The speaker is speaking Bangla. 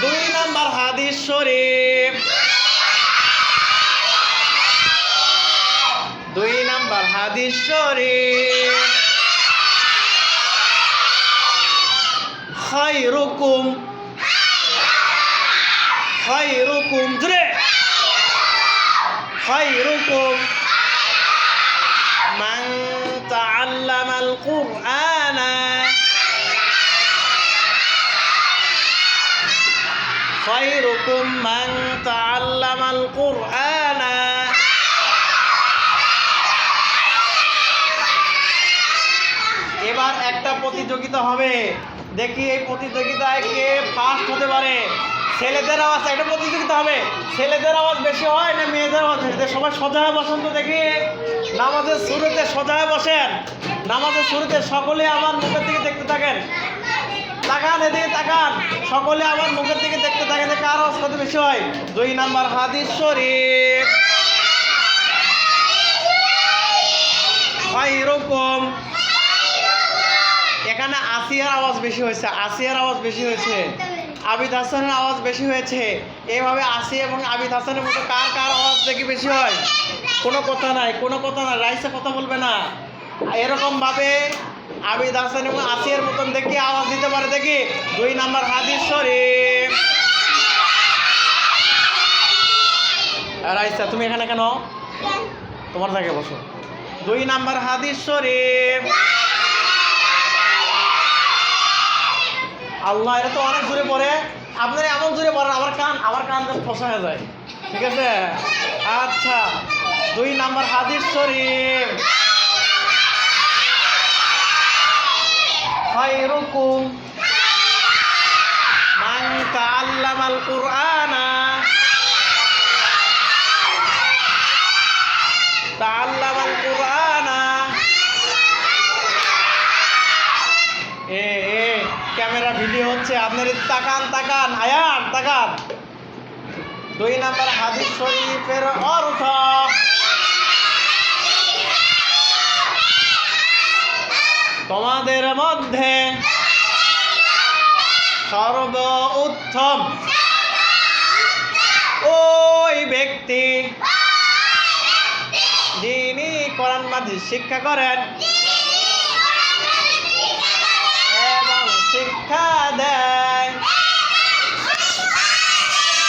দুই নাম্বার হাদিস শরীফ। দুই নাম্বার হাদিস শরীফ। খায়রুকুম। খায়রুকুম জুড়ে খায়রুকুম। মান তাআল্লামাল কুরআনা। খায়রুকুম মান তাআল্লামাল কুরআনা। এবার একটা প্রতিযোগিতা হবে। দেখি এই প্রতিযোগিতায় কে ফার্স্ট হতে পারে। ছেলেদের আওয়াজ, একটা প্রতিযোগিতা হবে। ছেলেদের আওয়াজ বেশি হয় না মেয়েদের আওয়াজ বেশি? সবাই সোজা হয়ে বসেন দেখি। নামাজের শুরুতে সোজা হয়ে বসেন। নামাজের শুরুতে সকলে আমার মুখের দিকে দেখতে থাকেন। তাকান, এদিকে তাকান। সকলে আমার মুখের দিকে দেখতে থাকেন কার কত বেশি হয়? দুই নাম্বার হাদিস শরীফ। এরকম। এখানে আসিয়ার আওয়াজ বেশি হয়েছে, আসিয়ার আওয়াজ বেশি হয়েছে, আবিদ হাসানের আওয়াজ বেশি হয়েছে। এভাবে আসিয়া এবং আবিদ হাসানের মতো কার কার আওয়াজ দেখি বেশি হয়? কোনো কথা নাই, কোনো কথা নাই, রাইসে কথা বলবে না। এরকম ভাবে আবিদ হাসান এবং আসিয়ার মতন দেখি আওয়াজ দিতে পারে দেখি। দুই নাম্বার হাদিস শরীফ। রাইসা, তুমি এখানে কেন? তোমার জায়গায় বসো। দুই নাম্বার হাদিস শরীফ। আল্লাহ, এটা তো অনেক জোরে পড়ে। আপনারা এমন জোরে পড়েন, আমার কান আমার কান ফসা হয়ে যায়। ঠিক আছে? আচ্ছা দুই নাম্বার হাদিস শরীফ। খায়রুকুম। মান তাআল্লামাল কুরআনা তাআল্লামাল কুরআনা এ এ, ক্যামেরা ভিডিও হচ্ছে আপনার তাকান তাকান, আয়ান, তাকান। দুই নাম্বার হাদিস শরীফের অর্থ। মধ্যে সর্ব উত্তম। ওই ব্যক্তি যিনি কোরআন মাঝে শিক্ষা করেন